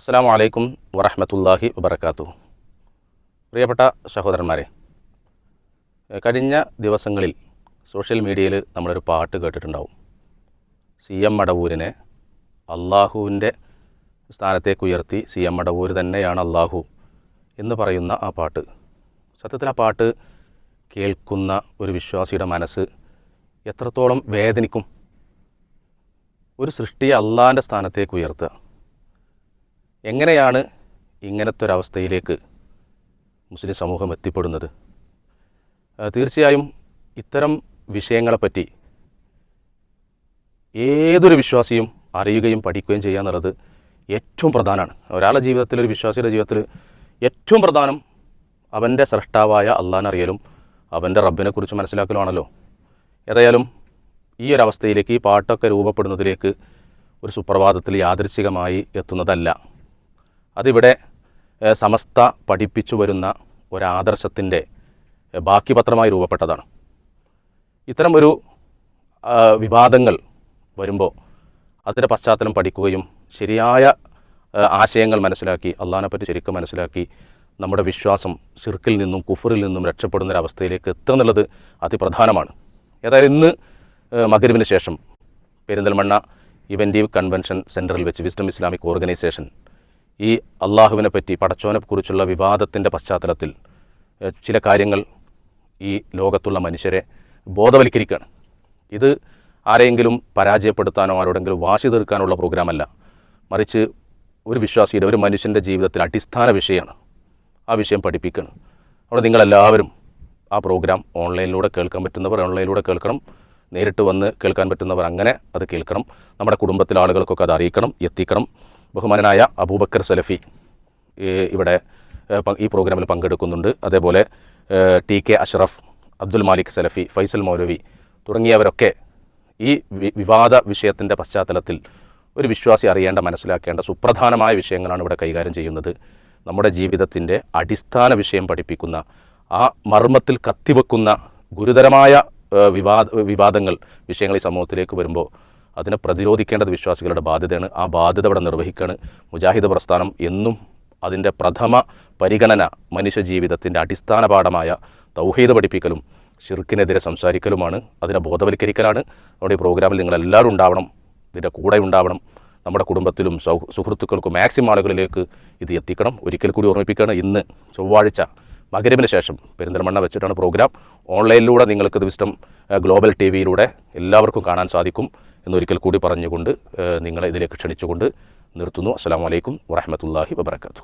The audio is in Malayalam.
അസ്സാം വലൈക്കും വറഹമത്തല്ലാഹി വബർക്കാത്തു പ്രിയപ്പെട്ട സഹോദരന്മാരെ കഴിഞ്ഞ ദിവസങ്ങളിൽ സോഷ്യൽ മീഡിയയിൽ നമ്മളൊരു പാട്ട് കേട്ടിട്ടുണ്ടാവും. സി എം മടവൂരിനെ അള്ളാഹുവിന്റെ സ്ഥാനത്തേക്ക് ഉയർത്തി സി എം മടവൂർ തന്നെയാണ് അള്ളാഹു എന്ന് പറയുന്ന ആ പാട്ട്. സത്യത്തിൽ ആ പാട്ട് കേൾക്കുന്ന ഒരു വിശ്വാസിയുടെ മനസ്സ് എത്രത്തോളം വേദനിക്കും. ഒരു സൃഷ്ടിയെ അള്ളാഹിന്റെ സ്ഥാനത്തേക്ക് ഉയർത്തുക. എങ്ങനെയാണ് ഇങ്ങനത്തെ ഒരവസ്ഥയിലേക്ക് മുസ്ലിം സമൂഹം എത്തിപ്പെടുന്നത്? തീർച്ചയായും ഇത്തരം വിഷയങ്ങളെപ്പറ്റി ഏതൊരു വിശ്വാസിയും അറിയുകയും പഠിക്കുകയും ചെയ്യുക എന്നുള്ളത് ഏറ്റവും പ്രധാനമാണ്. ഒരാളുടെ ജീവിതത്തിൽ ഒരു വിശ്വാസിയുടെ ജീവിതത്തിൽ ഏറ്റവും പ്രധാനം അവന്റെ സ്രഷ്ടാവായ അറിയലും അവന്റെ റബ്ബിനെക്കുറിച്ച് മനസ്സിലാക്കലുമാണല്ലോ. ഏതായാലും ഈ ഒരു അവസ്ഥയിലേക്ക് ഈ പാട്ടൊക്കെ രൂപപ്പെടുന്നതിലേക്ക് ഒരു സുപ്രഭാതത്തിൽ യാദൃശികമായി എത്തുന്നതല്ല. അതിവിടെ സമസ്ത പഠിപ്പിച്ചു വരുന്ന ഒരാദർശത്തിന്റെ ബാക്കി പത്രമായി രൂപപ്പെട്ടതാണ്. ഇത്തരം ഒരു വിവാദങ്ങൾ വരുമ്പോൾ അതിന്റെ പശ്ചാത്തലം പഠിക്കുകയും ശരിയായ ആശയങ്ങൾ മനസ്സിലാക്കി അള്ളഹാനെപ്പറ്റി ശരിക്കും മനസ്സിലാക്കി നമ്മുടെ വിശ്വാസം സിർക്കിൽ നിന്നും കുഫറിൽ നിന്നും രക്ഷപ്പെടുന്ന ഒരു അവസ്ഥയിലേക്ക് എത്തുക എന്നുള്ളത് അതിപ്രധാനമാണ്. ഏതായാലും ഇന്ന് മകരുവിന് ശേഷം പെരിന്തൽമണ്ണ ഇവന്റീവ് കൺവെൻഷൻ സെന്ററിൽ വെച്ച് വിസ്ഡം ഇസ്ലാമിക് ഓർഗനൈസേഷൻ ഈ അള്ളാഹുവിനെ പറ്റി പടച്ചോനെ കുറിച്ചുള്ള വിവാദത്തിന്റെ പശ്ചാത്തലത്തിൽ ചില കാര്യങ്ങൾ ഈ ലോകത്തുള്ള മനുഷ്യരെ ബോധവൽക്കരിക്കുകയാണ് ഇത് ആരെയെങ്കിലും പരാജയപ്പെടുത്താനോ ആരോടെങ്കിലും വാശി തീർക്കാനുള്ള പ്രോഗ്രാമല്ല. മറിച്ച് ഒരു വിശ്വാസിയുടെ ഒരു മനുഷ്യന്റെ ജീവിതത്തിൽ അടിസ്ഥാന വിഷയമാണ് ആ വിഷയം പഠിപ്പിക്കണം. അവിടെ നിങ്ങളെല്ലാവരും ആ പ്രോഗ്രാം ഓൺലൈനിലൂടെ കേൾക്കാൻ പറ്റുന്നവർ ഓൺലൈനിലൂടെ കേൾക്കണം. നേരിട്ട് വന്ന് കേൾക്കാൻ പറ്റുന്നവർ അങ്ങനെ അത് കേൾക്കണം. നമ്മുടെ കുടുംബത്തിലെ ആളുകൾക്കൊക്കെ അത് അറിയിക്കണം എത്തിക്കണം. ബഹുമാനനായ അബൂബക്കർ സലഫി ഇവിടെ ഈ പ്രോഗ്രാമിൽ പങ്കെടുക്കുന്നുണ്ട്. അതേപോലെ ടി കെ അഷ്റഫ് അബ്ദുൽ മാലിക് സലഫി ഫൈസൽ മൗലവി തുടങ്ങിയവരൊക്കെ ഈ വിവാദ വിഷയത്തിന്റെ പശ്ചാത്തലത്തിൽ ഒരു വിശ്വാസി അറിയേണ്ട മനസ്സിലാക്കേണ്ട സുപ്രധാനമായ വിഷയങ്ങളാണ് ഇവിടെ കൈകാര്യം ചെയ്യുന്നത്. നമ്മുടെ ജീവിതത്തിന്റെ അടിസ്ഥാന വിഷയം പഠിപ്പിക്കുന്ന ആ മർമ്മത്തിൽ കത്തിവെക്കുന്ന ഗുരുതരമായ വിവാദ വിവാദങ്ങൾ വിഷയങ്ങൾ ഈ സമൂഹത്തിലേക്ക് വരുമ്പോൾ അതിനെ പ്രതിരോധിക്കേണ്ടത് വിശ്വാസികളുടെ ബാധ്യതയാണ്. ആ ബാധ്യത ഇവിടെ നിർവഹിക്കുകയാണ് മുജാഹിദ് പ്രസ്ഥാനം എന്നും അതിന്റെ പ്രഥമ പരിഗണന മനുഷ്യ ജീവിതത്തിന്റെ അടിസ്ഥാന പാഠമായ തൗഹീദ് പഠിപ്പിക്കലും ഷിർക്കിനെതിരെ സംസാരിക്കലുമാണ്. അതിനെ ബോധവൽക്കരിക്കലാണ്. നമ്മുടെ ഈ പ്രോഗ്രാമിൽ നിങ്ങളെല്ലാവരും ഉണ്ടാവണം. ഇതിന്റെ കൂടെ ഉണ്ടാവണം. നമ്മുടെ കുടുംബത്തിലും സൗ സുഹൃത്തുക്കൾക്കും മാക്സിമം ആളുകളിലേക്ക് ഇത് എത്തിക്കണം. ഒരിക്കൽ കൂടി ഓർമ്മിപ്പിക്കുകയാണ് ഇന്ന് ചൊവ്വാഴ്ച മകരവിന് ശേഷം പെരിന്തൽമണ്ണ വെച്ചിട്ടാണ് പ്രോഗ്രാം. ഓൺലൈനിലൂടെ നിങ്ങൾക്ക് ഏഹ്, ഗ്ലോബൽ ടി വിയിലൂടെ എല്ലാവർക്കും കാണാൻ സാധിക്കും. എന്നൊരിക്കൽ കൂടി പറഞ്ഞുകൊണ്ട് നിങ്ങളെ ഇതിലേക്ക് ക്ഷണിച്ചുകൊണ്ട് നിർത്തുന്നു. അസ്സാം വലൈക്കും വറഹമത്തല്ലാഹി വബർക്കാത്തു